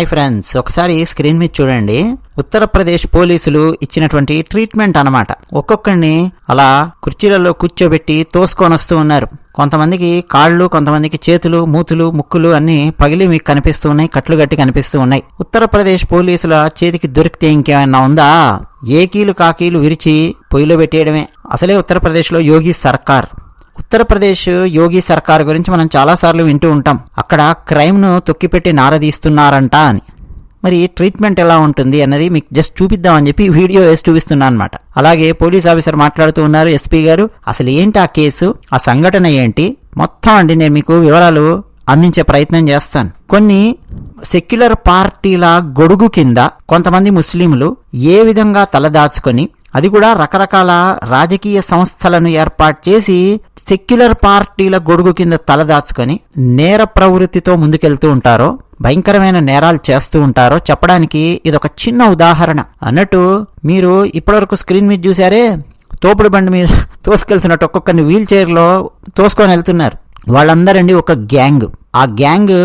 Hi friends. ఒకసారి screen మీద చూడండి. ఉత్తరప్రదేశ్ పోలీసులు ఇచ్చినటువంటి ట్రీట్మెంట్ అన్నమాట. ఒక్కొక్కడిని అలా కుర్చీలలో కూర్చోబెట్టి తోసుకొని వస్తూ ఉన్నారు. కొంతమందికి కాళ్ళు కొంతమందికి చేతులు మూతులు ముక్కులు అన్ని పగిలి మీకు కనిపిస్తూ ఉన్నాయి కట్లు గట్టి కనిపిస్తూ ఉన్నాయి. ఉత్తరప్రదేశ్ పోలీసుల చేతికి దొరికితే ఇంకేమైనా ఉందా? ఏకీలు కాకీలు విరిచి పొయ్యిలో పెట్టేయడమే. అసలే ఉత్తరప్రదేశ్లో యోగి సర్కార్. ఉత్తరప్రదేశ్ యోగి సర్కార్ గురించి మనం చాలాసార్లు వింటూ ఉంటాం. అక్కడ క్రైమ్ను తొక్కిపెట్టి నారదీస్తున్నారంట అని. మరి ట్రీట్మెంట్ ఎలా ఉంటుంది అన్నది మీకు జస్ట్ చూపిద్దామని చెప్పి వీడియో వేసి చూపిస్తున్నా అనమాట అలాగే పోలీస్ ఆఫీసర్ మాట్లాడుతూ ఉన్నారు ఎస్పీ గారు. అసలు ఏంటి ఆ కేసు? ఆ సంఘటన ఏంటి? మొత్తం అండి నేను మీకు వివరాలు అందించే ప్రయత్నం చేస్తాను. కొన్ని సెక్యులర్ పార్టీల గొడుగు కింద కొంతమంది ముస్లింలు ఏ విధంగా తలదాచుకొని అది కూడా రకరకాల రాజకీయ సంస్థలను ఏర్పాటు చేసి సెక్యులర్ పార్టీల గొడుగు కింద తలదాచుకొని నేర ప్రవృత్తితో ముందుకెళ్తూ ఉంటారో భయంకరమైన నేరాలు చేస్తూ ఉంటారో చెప్పడానికి ఇదొక చిన్న ఉదాహరణ. అన్నట్టు మీరు ఇప్పటివరకు స్క్రీన్ మీద చూసారే తోపుడు బండి మీద తోసుకెళ్తున్నట్టు ఒక్కొక్కరిని వీల్ చైర్లో తోసుకొని వెళ్తున్నారు. వాళ్ళందరండి ఒక గ్యాంగ్. ఆ గ్యాంగ్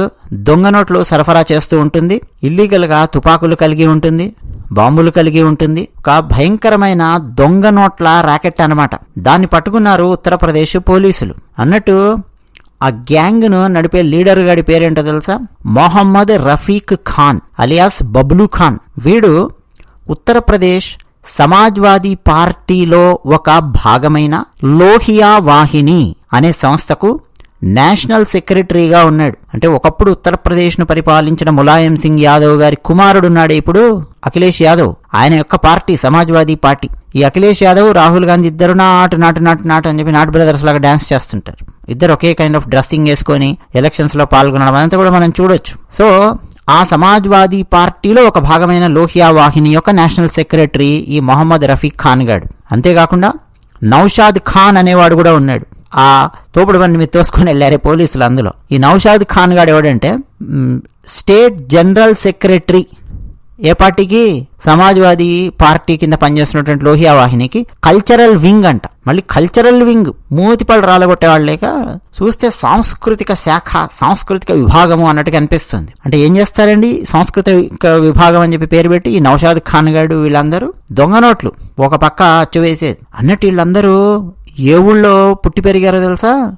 దొంగ నోట్లు సరఫరా చేస్తూ ఉంటుంది ఇల్లీగల్గా తుపాకులు కలిగి ఉంటుంది. బాంబులు కలిగి ఉంటుంది. ఒక భయంకరమైన దొంగ నోట్ల రాకెట్ అన్నమాట. దాన్ని పట్టుకున్నారు ఉత్తరప్రదేశ్ పోలీసులు. అన్నట్టు ఆ గ్యాంగ్ను నడిపే లీడర్ గాడి పేరేంటో తెలుసా? మొహమ్మద్ రఫీక్ ఖాన్ అలియాస్ బబ్లు ఖాన్. వీడు ఉత్తరప్రదేశ్ సమాజ్వాదీ పార్టీలో ఒక భాగమైన లోహియా వాహిని అనే సంస్థకు నేషనల్ సెక్రటరీగా ఉన్నాడు. అంటే ఒకప్పుడు ఉత్తరప్రదేశ్ను పరిపాలించిన ములాయం సింగ్ యాదవ్ గారి కుమారుడు ఉన్నాడు ఇప్పుడు అఖిలేష్ యాదవ్. ఆయన యొక్క పార్టీ సమాజ్వాదీ పార్టీ. ఈ అఖిలేష్ యాదవ్ రాహుల్ గాంధీ ఇద్దరు నాటు నాటు నాటు నాటు అని చెప్పి నాటు బ్రదర్స్ లాగా డాన్స్ చేస్తుంటారు. ఇద్దరు ఒకే కైండ్ ఆఫ్ డ్రెస్సింగ్ వేసుకొని ఎలక్షన్స్లో పాల్గొనడం అదంతా కూడా మనం చూడొచ్చు. సో ఆ సమాజ్వాదీ పార్టీలో ఒక భాగమైన లోహియా వాహిని యొక్క నేషనల్ సెక్రటరీ ఈ మొహమ్మద్ రఫీక్ ఖాన్ గాడు. అంతేకాకుండా నౌషాద్ ఖాన్ అనేవాడు కూడా ఉన్నాడు. ఆ తోపుడు బండి మీద తోసుకొని వెళ్ళారే పోలీసులు అందులో. ఈ నౌషాద్ ఖాన్ గాడు ఎవడంటే స్టేట్ జనరల్ సెక్రటరీ. ఏ పార్టీకి? సమాజ్వాదీ పార్టీ కింద పనిచేస్తున్నటువంటి లోహియా వాహినికి. కల్చరల్ వింగ్ అంట. మళ్ళీ కల్చరల్ వింగ్ మూతిపళ్ళు రాలగొట్టేవాళ్ళు లేక చూస్తే సాంస్కృతిక శాఖ సాంస్కృతిక విభాగము అన్నట్టుగా అనిపిస్తుంది. అంటే ఏం చేస్తారండి? సాంస్కృతిక విభాగం అని చెప్పి పేరు పెట్టి ఈ నౌషాద్ ఖాన్ గారు వీళ్ళందరూ దొంగ నోట్లు. ఒక పక్క అచ్చు వేసేది. అన్నట్టు వీళ్ళందరూ ఏ ఊళ్ళో పుట్టి పెరిగారో తెలుసా?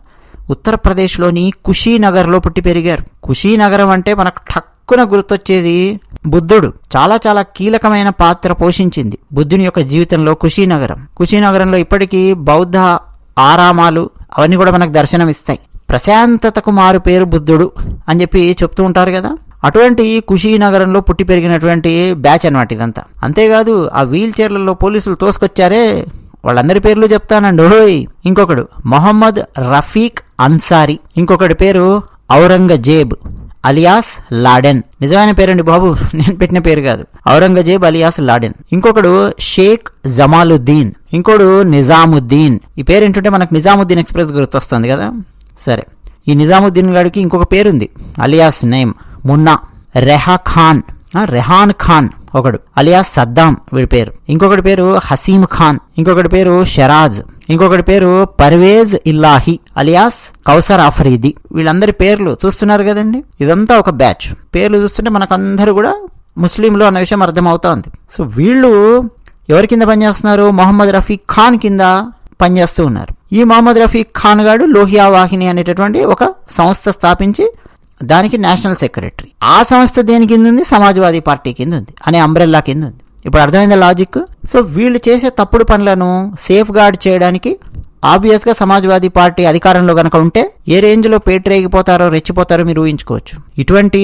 ఉత్తరప్రదేశ్లోని కుషీనగర్లో పుట్టి పెరిగారు. కుషీనగరం అంటే మనకు ఠక్కున గుర్తొచ్చేది బుద్ధుడు. చాలా చాలా కీలకమైన పాత్ర పోషించింది బుద్ధుని యొక్క జీవితంలో కుషీనగరం. కుషీనగరంలో ఇప్పటికీ బౌద్ధ ఆరామాలు అవన్నీ కూడా మనకు దర్శనమిస్తాయి. ప్రశాంతతకు మారు పేరు బుద్ధుడు అని చెప్పి చెప్తూ ఉంటారు కదా. అటువంటి కుషీనగరంలో పుట్టి పెరిగినటువంటి బ్యాచ్ అనమాట ఇదంతా. అంతేకాదు ఆ వీల్ చైర్లలో పోలీసులు తోసుకొచ్చారే వాళ్ళందరి పేర్లు చెప్తానండి. ఓయ్ ఇంకొకడు. మొహమ్మద్ రఫీక్ అన్సారీ. ఇంకొకటి పేరు ఔరంగజేబ్ అలియాస్ లాడెన్. నిజమైన పేరండి బాబు నేను పెట్టిన పేరు కాదు. Aurangzeb alias Laden. ఇంకొకడు షేక్ జమాలుద్దీన్. ఇంకోడు నిజాముద్దీన్. ఈ పేరు ఏంటంటే మనకు నిజాముద్దీన్ ఎక్స్ప్రెస్ గుర్తొస్తుంది కదా? సరే. ఈ నిజాముద్దీన్ గారికి ఇంకొక పేరుంది. Alias name. మున్నా. రెహా ఖాన్. రెహాన్ ఖాన్. ఒకడు అలియాస్ సద్దాం వీడి పేరు. ఇంకొకటి పేరు హసీమ్ ఖాన్. ఇంకొకటి పేరు షరాజ్. ఇంకొకటి పేరు పర్వేజ్ ఇల్లాహి అలియాస్ కౌసర్ ఆఫరీది. వీళ్ళందరి పేర్లు చూస్తున్నారు కదండి? ఇదంతా ఒక బ్యాచ్. పేర్లు చూస్తుంటే మనకందరూ కూడా ముస్లింలు అన్న విషయం అర్థమవుతోంది. సో వీళ్ళు ఎవరి కింద పనిచేస్తున్నారు? మొహమ్మద్ రఫీక్ ఖాన్ కింద పనిచేస్తూ ఉన్నారు. ఈ మొహమ్మద్ రఫీక్ ఖాన్ గాడు లోహియా వాహిని అనేటటువంటి ఒక సంస్థ స్థాపించి దానికి నేషనల్ సెక్రటరీ. ఆ సంస్థ దేని కింద ఉంది? సమాజ్వాదీ పార్టీ కింద ఉంది. అనే అంబ్రెల్లా కింద ఉంది. ఇప్పుడు అర్థమైందా లాజిక్ సో వీళ్ళు చేసే తప్పుడు పనులను సేఫ్ గార్డ్ చేయడానికి ఆబ్వియస్గా సమాజ్వాదీ పార్టీ అధికారంలో కనుక ఉంటే ఏ రేంజ్లో పేటరేగిపోతారో రెచ్చిపోతారో మీరు ఊహించుకోవచ్చు. ఇటువంటి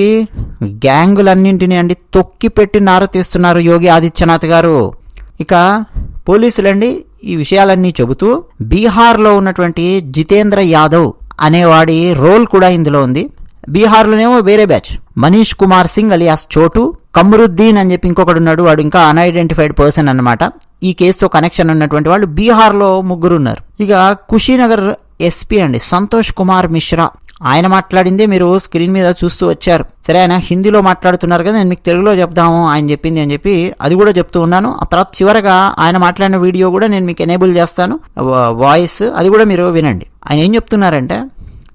గ్యాంగులన్నింటినీ అండి తొక్కి పెట్టి నార తీస్తున్నారు యోగి ఆదిత్యనాథ్ గారు. ఇక పోలీసులండి ఈ విషయాలన్నీ చెబుతూ బీహార్లో ఉన్నటువంటి జితేంద్ర యాదవ్ అనేవాడి రోల్ కూడా ఇందులో ఉంది. బీహార్లోనేమో వేరే బ్యాచ్. మనీష్ కుమార్ సింగ్ అలియాస్ చోటు కమరుద్దీన్ అని చెప్పి ఇంకొకడు ఉన్నాడు వాడు ఇంకా అన్ఐడెంటిఫైడ్ పర్సన్ అనమాట ఈ కేసుతో కనెక్షన్ ఉన్నటువంటి వాళ్ళు బీహార్లో ముగ్గురు ఉన్నారు ఇక కుషీనగర్ ఎస్పీ అండి సంతోష్ కుమార్ మిశ్రా. ఆయన మాట్లాడిందే మీరు స్క్రీన్ మీద చూస్తూ వచ్చారు. సరే ఆయన హిందీలో మాట్లాడుతున్నారు కదా నేను మీకు తెలుగులో చెప్దాము ఆయన చెప్పింది అని చెప్పి అది కూడా చెప్తూ ఉన్నాను. ఆ తర్వాత చివరగా ఆయన మాట్లాడిన వీడియో కూడా నేను మీకు ఎనేబుల్ చేస్తాను వాయిస్ అది కూడా మీరు వినండి. ఆయన ఏం చెప్తున్నారంటే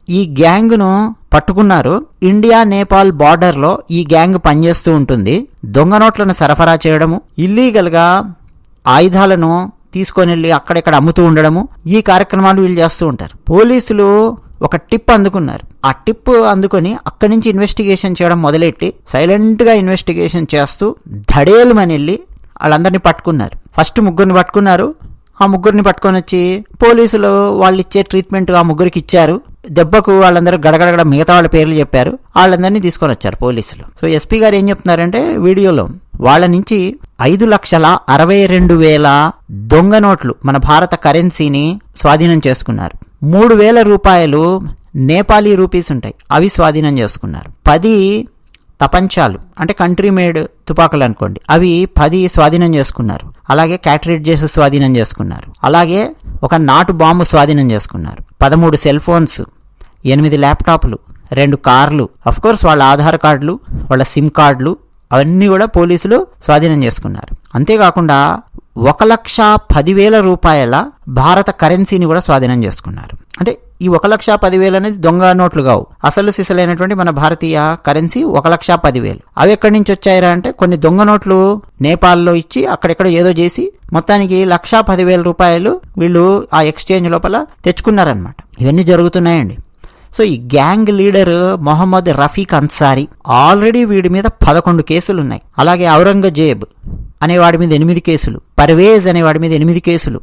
ఈ గ్యాంగ్ను పట్టుకున్నారు. ఇండియా నేపాల్ బార్డర్లో ఈ గ్యాంగ్ పనిచేస్తూ ఉంటుంది. దొంగ నోట్లను సరఫరా చేయడము ఇల్లీగల్గా ఆయుధాలను తీసుకొని వెళ్ళి అక్కడెక్కడ అమ్ముతూ ఉండడము ఈ కార్యక్రమాలు వీళ్ళు చేస్తూ ఉంటారు. పోలీసులు ఒక టిప్ అందుకున్నారు. ఆ టిప్ అందుకొని అక్కడి నుంచి ఇన్వెస్టిగేషన్ చేయడం మొదలెట్టి సైలెంట్గా ఇన్వెస్టిగేషన్ చేస్తూ ధడేలుమని వెళ్ళి వాళ్ళందరినీ పట్టుకున్నారు. ఫస్ట్ ముగ్గురిని పట్టుకున్నారు. ఆ ముగ్గురిని పట్టుకొని వచ్చి పోలీసులు వాళ్ళు ఇచ్చే ట్రీట్మెంట్ ఆ ముగ్గురికి ఇచ్చారు. దెబ్బకు వాళ్ళందరూ గడగడగడ మిగతా వాళ్ళ పేర్లు చెప్పారు. వాళ్ళందరినీ తీసుకొని వచ్చారు పోలీసులు. సో ఎస్పీ గారు ఏం చెప్తున్నారంటే వీడియోలో వాళ్ళ నుంచి ఐదు లక్షల అరవై రెండు వేల దొంగ నోట్లు మన భారత కరెన్సీని స్వాధీనం చేసుకున్నారు. మూడు వేల రూపాయలు నేపాలీ రూపీస్ ఉంటాయి. అవి స్వాధీనం చేసుకున్నారు. పది తపంచాలు అంటే కంట్రీ మేడ్ తుపాకులు అనుకోండి. అవి పది స్వాధీనం చేసుకున్నారు. అలాగే క్యాటరేజెస్ స్వాధీనం చేసుకున్నారు. అలాగే ఒక నాటు బాంబు స్వాధీనం చేసుకున్నారు. పదమూడు సెల్ ఫోన్స్ ఎనిమిది ల్యాప్టాప్లు రెండు కార్లు కోర్స్ వాళ్ళ ఆధార్ కార్డులు వాళ్ళ సిమ్ కార్డులు అవన్నీ కూడా పోలీసులు స్వాధీనం చేసుకున్నారు. అంతేకాకుండా ఒక లక్ష పదివేల రూపాయల భారత కరెన్సీని కూడా స్వాధీనం చేసుకున్నారు. అంటే ఈ ఒక లక్ష పదివేలు అనేది దొంగ నోట్లు కావు. అసలు సిసలైనటువంటి మన భారతీయ కరెన్సీ ఒక లక్ష పదివేలు. అవి ఎక్కడి నుంచి వచ్చాయిరా అంటే కొన్ని దొంగ నోట్లు నేపాల్లో ఇచ్చి అక్కడెక్కడ ఏదో చేసి మొత్తానికి లక్షా పదివేల రూపాయలు వీళ్ళు ఆ ఎక్స్చేంజ్ లోపల తెచ్చుకున్నారనమాట ఇవన్నీ జరుగుతున్నాయండి. సో ఈ gang leader Mohammed Rafiq Ansari already వీడి మీద పదకొండు కేసులు ఉన్నాయి అలాగే ఔరంగజేబ్ అనేవాడి మీద ఎనిమిది కేసులు. పర్వేజ్ అనేవాడి మీద ఎనిమిది కేసులు.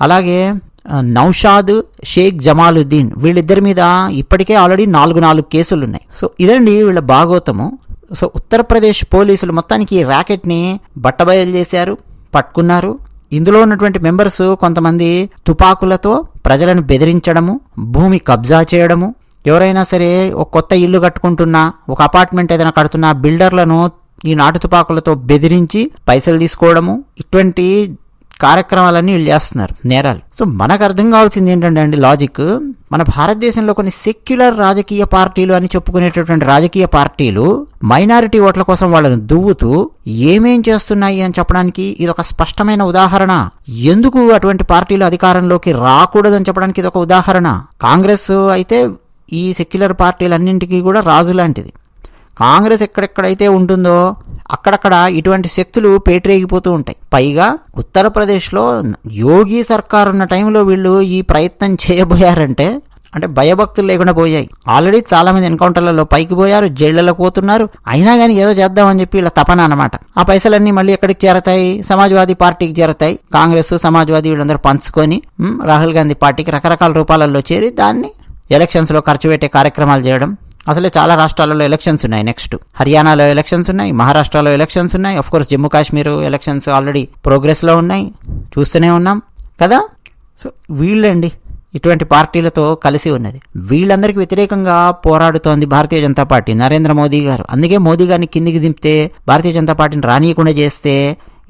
అలాగే నౌషాద్ షేక్ జమాలుద్దీన్ వీళ్ళిద్దరి మీద ఇప్పటికే ఆల్రెడీ నాలుగు నాలుగు కేసులు ఉన్నాయి సో ఇదండి వీళ్ళ భాగోతము. సో ఉత్తరప్రదేశ్ పోలీసులు మొత్తానికి ఈ ర్యాకెట్ని బట్టబయలు చేశారు పట్టుకున్నారు. ఇందులో ఉన్నటువంటి మెంబర్స్ కొంతమంది తుపాకులతో ప్రజలను బెదిరించడము భూమి కబ్జా చేయడము. ఎవరైనా సరే ఒక కొత్త ఇల్లు కట్టుకుంటున్నా ఒక అపార్ట్మెంట్ ఏదైనా కడుతున్నా బిల్డర్లను ఈ నాటు తుపాకులతో బెదిరించి పైసలు తీసుకోవడము. ఇటువంటి కార్యక్రమాలన్నీ వీళ్ళు చేస్తున్నారు నేరాలు. సో మనకు అర్థం కావాల్సింది ఏంటంటే అండి లాజిక్ మన భారతదేశంలో కొన్ని సెక్యులర్ రాజకీయ పార్టీలు అని చెప్పుకునేటటువంటి రాజకీయ పార్టీలు మైనారిటీ ఓట్ల కోసం వాళ్ళని దువ్వుతూ ఏమేం చేస్తున్నాయి అని చెప్పడానికి ఇది ఒక స్పష్టమైన ఉదాహరణ. ఎందుకు అటువంటి పార్టీలు అధికారంలోకి రాకూడదని చెప్పడానికి ఇది ఒక ఉదాహరణ? కాంగ్రెస్ అయితే ఈ సెక్యులర్ పార్టీలన్నింటికీ కూడా రాజు లాంటిది. కాంగ్రెస్ ఎక్కడెక్కడైతే ఉంటుందో అక్కడక్కడ ఇటువంటి శక్తులు పేటరేగిపోతూ ఉంటాయి. పైగా ఉత్తరప్రదేశ్లో యోగి సర్కార్ ఉన్న టైంలో వీళ్ళు ఈ ప్రయత్నం చేయబోయారంటే అంటే భయభక్తులు లేకుండా పోయాయి. ఆల్రెడీ చాలామంది ఎన్కౌంటర్లలో పైకి పోయారు జైళ్ళలో పోతున్నారు. అయినా కానీ ఏదో చేద్దామని చెప్పి ఇలా తపన అనమాట ఆ పైసలన్నీ మళ్ళీ ఎక్కడికి చేరతాయి? సమాజ్వాదీ పార్టీకి చేరతాయి. కాంగ్రెస్ సమాజ్వాదీ వీళ్ళందరూ పంచుకొని రాహుల్ గాంధీ పార్టీకి రకరకాల రూపాలలో చేరి దాన్ని ఎలక్షన్స్లో ఖర్చు పెట్టే కార్యక్రమాలు చేయడం అసలే చాలా రాష్ట్రాలలో ఎలక్షన్స్ ఉన్నాయి నెక్స్ట్ హర్యానాలో ఎలక్షన్స్ ఉన్నాయి మహారాష్ట్రలో ఎలక్షన్స్ ఉన్నాయి of course Jammu Kashmir elections already ప్రోగ్రెస్లో ఉన్నాయి చూస్తూనే ఉన్నాం కదా? సో వీళ్ళండి ఇటువంటి పార్టీలతో కలిసి ఉన్నది. వీళ్ళందరికీ వ్యతిరేకంగా పోరాడుతోంది భారతీయ జనతా పార్టీ నరేంద్ర మోదీ గారు. అందుకే మోదీ గారిని కిందికి దింపితే భారతీయ జనతా పార్టీని రానియకుండా చేస్తే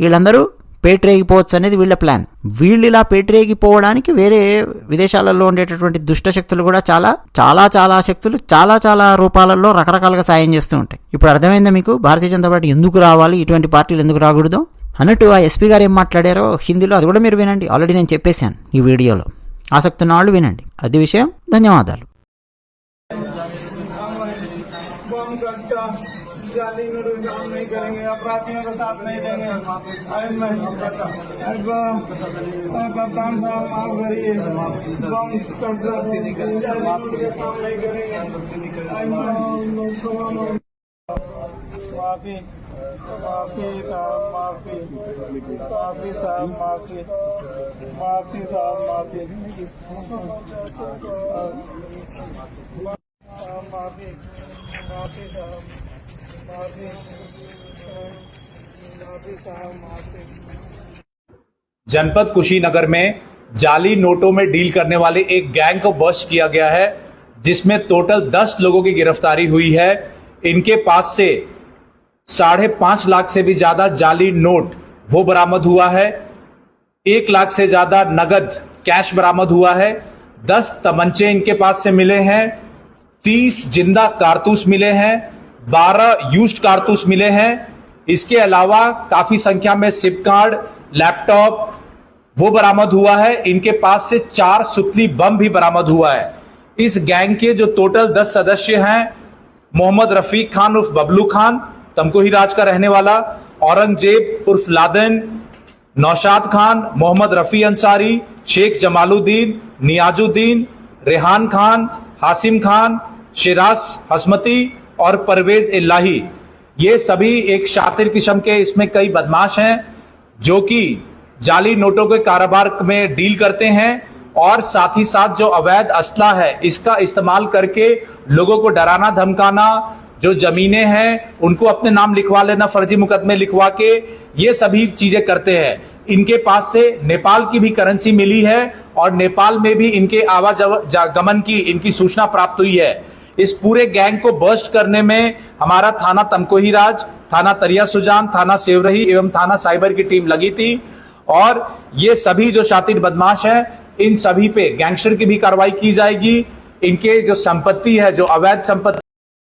వీళ్ళందరూ పేటరేగిపోవచ్చు అనేది వీళ్ళ ప్లాన్. వీళ్ళు ఇలా పేటరేగిపోవడానికి వేరే విదేశాలలో ఉండేటటువంటి దుష్ట శక్తులు కూడా చాలా చాలా చాలా శక్తులు చాలా చాలా రూపాలలో రకరకాలుగా సాయం చేస్తూ ఉంటాయి. ఇప్పుడు అర్థమైందా మీకు? భారతీయ జనతా పార్టీ ఎందుకు రావాలి? ఇటువంటి పార్టీలు ఎందుకు రాకూడదు? అన్నట్టు ఆ ఎస్పీ గారు ఏం మాట్లాడారో హిందీలో అది కూడా మీరు వినండి. ఆల్రెడీ నేను చెప్పేశాను ఈ వీడియోలో. ఆసక్తి ఉన్న వాళ్ళు వినండి. అది విషయం. ధన్యవాదాలు. करेंगे अपराधियों के साथ नहीं देंगे। कप्तान साहब माफ़ करिए माफ़ी माफ़ी साहब माफ़ी माफ़ी साहब माफ़ी माफ़ी साहब माफ़ी माफ़ी साहब जनपद कुशीनगर में जाली नोटों में डील करने वाले एक गैंग को बस्ट किया गया है, जिसमें टोटल 10 लोगों की गिरफ्तारी हुई है। इनके पास से साढ़े पाँच लाख से भी ज़्यादा जाली नोट वो बरामद हुआ है। एक लाख से ज़्यादा नगद कैश बरामद हुआ है। दस तमंचे इनके पास से मिले हैं। तीस ज़िंदा कारतूस मिले हैं। बारह यूज्ड कारतूस मिले हैं। इसके अलावा काफ़ी संख्या में सिप कार्ड लैपटॉप वो बरामद हुआ है। इनके पास से चार सुतली बम भी बरामद हुआ है। इस गैंग के जो टोटल 10 सदस्य हैं, मोहम्मद रफीक खान उर्फ़ बबलू खान तमकोही राज का रहने वाला, औरंगज़ेब उर्फ़ लादेन, नौशाद खान, मोहम्मद रफी अंसारी, शेख जमालुद्दीन, नियाजुद्दीन, रेहान खान, हासिम खान, शिराज हसमती और परवेज इल्लाही। ये सभी एक शातिर किस्म के इसमें कई बदमाश हैं, जो कि जाली नोटों के कारोबार में डील करते हैं और साथ ही साथ जो अवैध असला है, इसका इस्तेमाल करके लोगों को डराना, धमकाना, जो जमीनें हैं, उनको अपने नाम लिखवा लेना, फर्जी मुकदमे लिखवा के ये सभी चीज़ें करते हैं। इनके पास से नेपाल की भी करेंसी मिली है और नेपाल में भी इनके आवागमन की इनकी सूचना प्राप्त हुई है। इस पूरे गैंग को बर्स्ट करने में हमारा थाना तमकोही राज थाना तरिया सुजान, थाना सेवरही एवं थाना साइबर की टीम लगी थी। और ये सभी जो शातिर बदमाश है, इन सभी पे गैंगस्टर की भी कार्रवाई की जाएगी। इनके जो संपत्ति है, जो अवैध संपत्ति